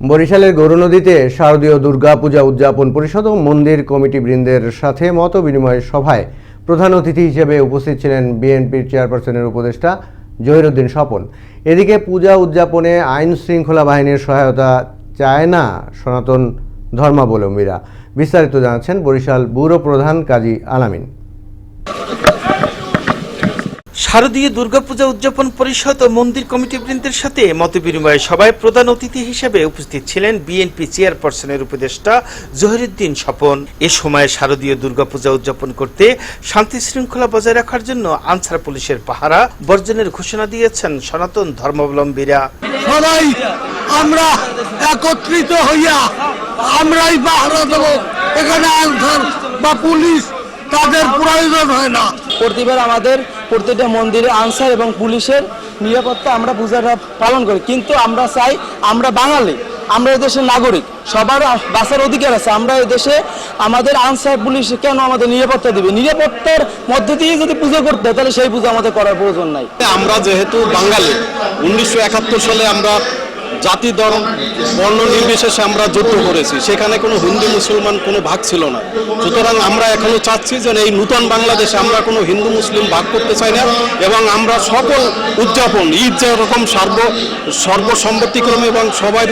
বরিশালের গরু গৌরনদীতে শারদীয় দুর্গা পূজা উদযাপন পরিষদ ও মন্দির কমিটি বৃন্দের সাথে মত বিনিময় সভায় প্রধান অতিথি হিসেবে উপস্থিত ছিলেন বিএনপির চেয়ারপারসনের উপদেষ্টা জহিরুদ্দিন স্বপন। এদিকে পূজা উদযাপনে আইন শৃঙ্খলা বাহিনীর সহায়তা চায় না সনাতন ধর্মাবলম্বীরা। বিস্তারিত জানাচ্ছেন বরিশাল ব্যুরো প্রধান কাজী আলামিন। শারদীয় দুর্গাপূজা উদযাপন পরিষদ ও মন্দির কমিটি বৃন্দের সাথে মতবিনিময় সভায় প্রধান অতিথি হিসেবে উপস্থিত ছিলেন বিএনপি চেয়ারপারসনের উপদেষ্টা জহিরুদ্দিন স্বপন। এ সময় শারদীয় দুর্গাপূজা উদযাপন করতে শান্তি শৃঙ্খলা বজায় রাখার জন্য আনসার পুলিশের পাহারা বর্জনের ঘোষণা দিয়েছেন সনাতন ধর্মাবলম্বীরা। সবাই, আমরা একত্রিত হইয়া আমরাই পাহারা দেব। এখানে আনসার বা পুলিশ তাদের প্রয়োজন হয় না। প্রতিবার আমাদের প্রতিটা মন্দিরে আনসার এবং পুলিশের নিরাপত্তা আমরা পূজাটা পালন করি। কিন্তু আমরা চাই আমরা বাঙালি, আমরা দেশের নাগরিক, সবার বাঁচার অধিকার আছে। আমরা দেশে আমাদের আনসার, পুলিশ কেন আমাদের নিরাপত্তা দিবে? নিরাপত্তার মধ্যে দিয়ে যদি পুজো করতে হয়, তাহলে সেই পুজো আমাদের করার প্রয়োজন নাই। আমরা যেহেতু বাঙালি, উনিশশো একাত্তর সালে আমরা জাতি, ধর্ম, বর্ণ নির্বিশেষে আমরা যুদ্ধ করেছি। সেখানে কোনো হিন্দু, মুসলমান, কোনো ভাগ ছিল না। সুতরাং আমরা এখনও চাচ্ছি যে এই নূতন বাংলাদেশে আমরা কোনো হিন্দু, মুসলিম ভাগ করতে চাই না এবং আমরা সকল উদযাপন, ঈদ যেরকম সর্ব সর্বসম্মতিক্রমে এবং সবাই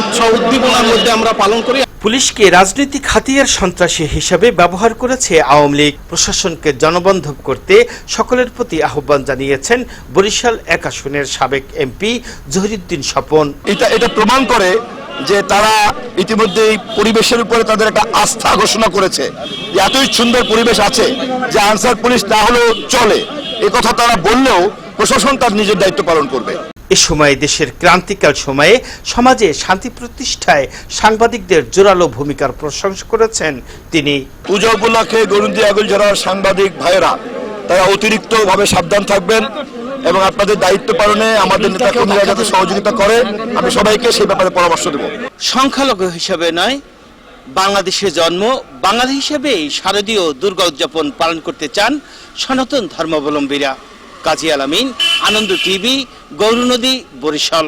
উৎসাহ উদ্দীপনার মধ্যে আমরা পালন করি। পুলিশকে রাজনৈতিক হাতিয়ার সন্ত্রাসী হিসাবে ব্যবহার করেছে আওয়ামী লীগ। প্রশাসনকে জনবন্ধব করতে সকলের প্রতি আহ্বান জানিয়েছেন বরিশাল এক আসনের সাবেক এমপি জহিরুদ্দিন স্বপন। এটা এটা প্রমাণ করে যে তারা ইতিমধ্যে পরিবেশের উপরে তাদের একটা আস্থা ঘোষণা করেছে। যে এতই সুন্দর পরিবেশ আছে যে আনসার পুলিশ না হলেও চলে। কথা তারা বললেও প্রশাসন তার নিজের দায়িত্ব পালন করবে। এ সময় দেশের ক্রান্তিকাল সময়ে সমাজে শান্তি প্রতিষ্ঠায় সাংবাদিকদের জোরালো ভূমিকার প্রশংসা করেছেন তিনি। পুজো উপলক্ষে গরুন্দি আগুল জেলার সাংবাদিক ভাইয়েরা তারা অতিরিক্ত ভাবে সাবধান থাকবেন এবং আপনাদের দায়িত্ব পালনে আমাদের নেতা কর্মীরা যাতে সহযোগিতা করে আমি সবাইকে সেই ব্যাপারে পরামর্শ দেবো। সংখ্যালঘু হিসেবে নয় বাংলাদেশে জন্ম বাঙালি হিসেবেই শারদীয় দুর্গা উদযাপন পালন করতে চান সনাতন ধর্মাবলম্বীরা। কাজী আলামিন আনন্দ টিভি গৌরনদী বরিশাল।